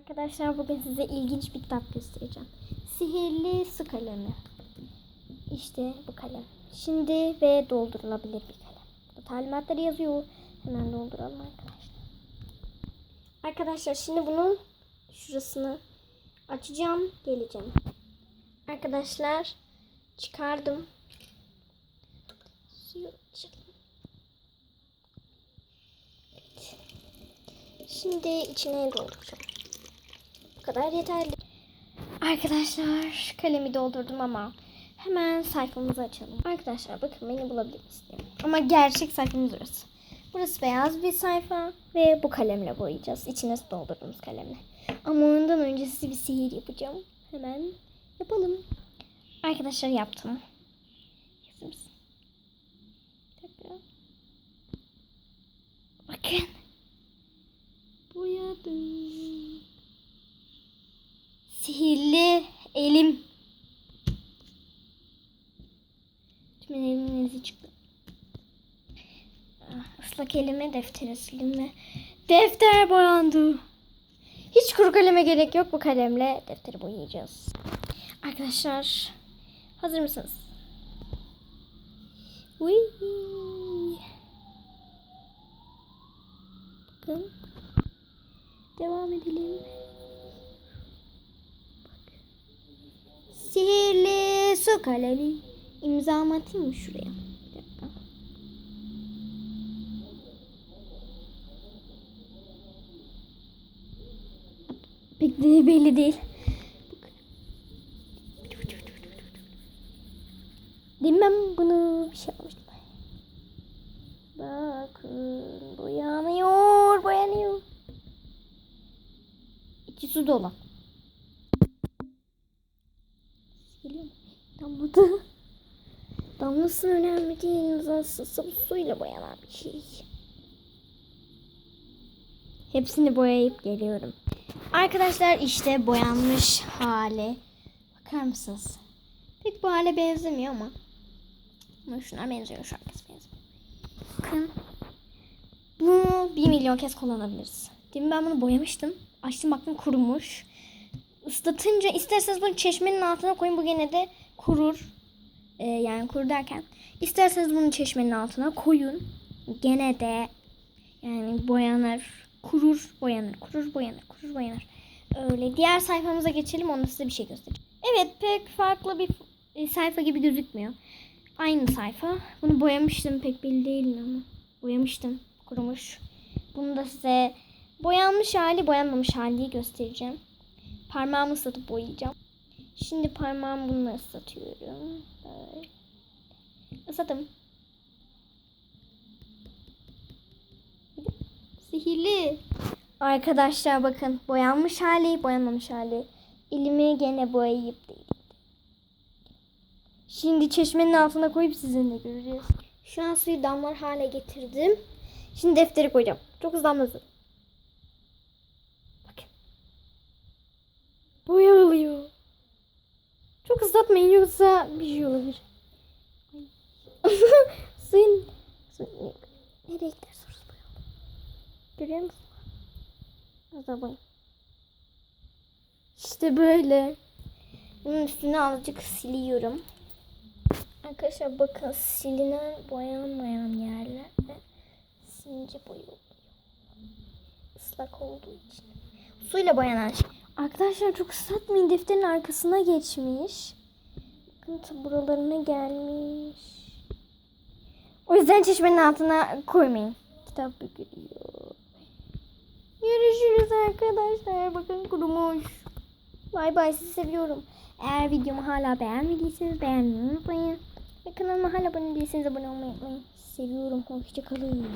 Arkadaşlar bugün size ilginç bir kitap göstereceğim. Sihirli su kalemi. İşte bu kalem. Şimdi ve doldurulabilir bir kalem. Bu talimatları yazıyor. Hemen dolduralım arkadaşlar. Arkadaşlar şimdi bunun şurasını açacağım. Geleceğim. Arkadaşlar çıkardım. Suyu açalım. Şimdi içine dolduracağım. Kadar yeterli. Arkadaşlar kalemi doldurdum ama hemen sayfamızı açalım. Arkadaşlar bakın beni bulabilirsiniz. Ama gerçek sayfamız burası. Burası beyaz bir sayfa ve bu kalemle boyayacağız. İçine doldurduğumuz kalemle. Ama ondan önce size bir sihir yapacağım. Hemen yapalım. Arkadaşlar yaptım. Dakika. Bakın. Boyadım. Sihirli elim. Tüm elimin izi çıktı. Ah, Islak elime deftere sildim ve defter boyandı. Hiç kuru kaleme gerek yok bu kalemle defteri boyayacağız. Arkadaşlar hazır mısınız? Uy. Bakın. Devam edelim. Sihirli su kalemi. İmzamı atayım mı şuraya? Bir dakika. Pek de belli değil. Mi ben bunu bir şey yapmıştım. Bakın boyanıyor, boyanıyor. İçi su dolu. Geliyor mu? Damladı. Damlasın önemli değil. Sıvı suyla boyanan bir şey. Hepsini boyayıp geliyorum. Arkadaşlar işte boyanmış hali. Bakar mısınız? Pek bu hale benzemiyor ama. Ama şuna benziyor. Şu herkes benziyor. Bakın. Bunu bir milyon kez kullanabiliriz. Demin ben bunu boyamıştım. Açtım baktım kurumuş. Islatınca isterseniz bunu çeşmenin altına koyun. Bu gene de kurur. Ee, yani kur derken. isterseniz bunu çeşmenin altına koyun. Gene de yani boyanır. Kurur, boyanır. Kurur, boyanır. Kurur, boyanır. Öyle. Diğer sayfamıza geçelim. Onda size bir şey göstereceğim. Evet pek farklı bir e, sayfa gibi gözükmüyor. Aynı sayfa. Bunu boyamıştım. Pek belli değil ama. Boyamıştım. Kurumuş. Bunu da size boyanmış hali, boyanmamış hali göstereceğim. Parmağımı ıslatıp boyayacağım. Şimdi parmağımı bununla ıslatıyorum. Böyle. Isladım. Sihirli. Arkadaşlar bakın boyanmış hali, boyanmamış hali. Elimi gene boyayıp değil. Şimdi çeşmenin altına koyup sizinle göreceğiz. Şu an suyu damlar hale getirdim. Şimdi defteri koyacağım. Çok hızlı damlasın. Bakın. Boya oluyor. Çok ıslatmayın yoksa bir şey olabilir. Suyun, suyun nereye gider sorusu boya. Görüyor musun? Az daha boya. İşte böyle. Bunun üstüne azıcık siliyorum. Arkadaşlar bakın silinen boyanmayan yerlerde silince boya oluyor. Olduğu için. Suyla boyanan şey. Arkadaşlar çok ıslatmayın defterin arkasına geçmiş. Bakın buralarına gelmiş. O yüzden çeşmenin altına koymayın. Kitap bükülüyor. Görüşürüz arkadaşlar. Bakın kurumuş. Bay bay sizi seviyorum. Eğer videomu hala beğenmediyseniz beğenmeyi unutmayın. Ve kanalıma hala abone değilseniz abone olmayı unutmayın. Seviyorum. Hoşçakalın.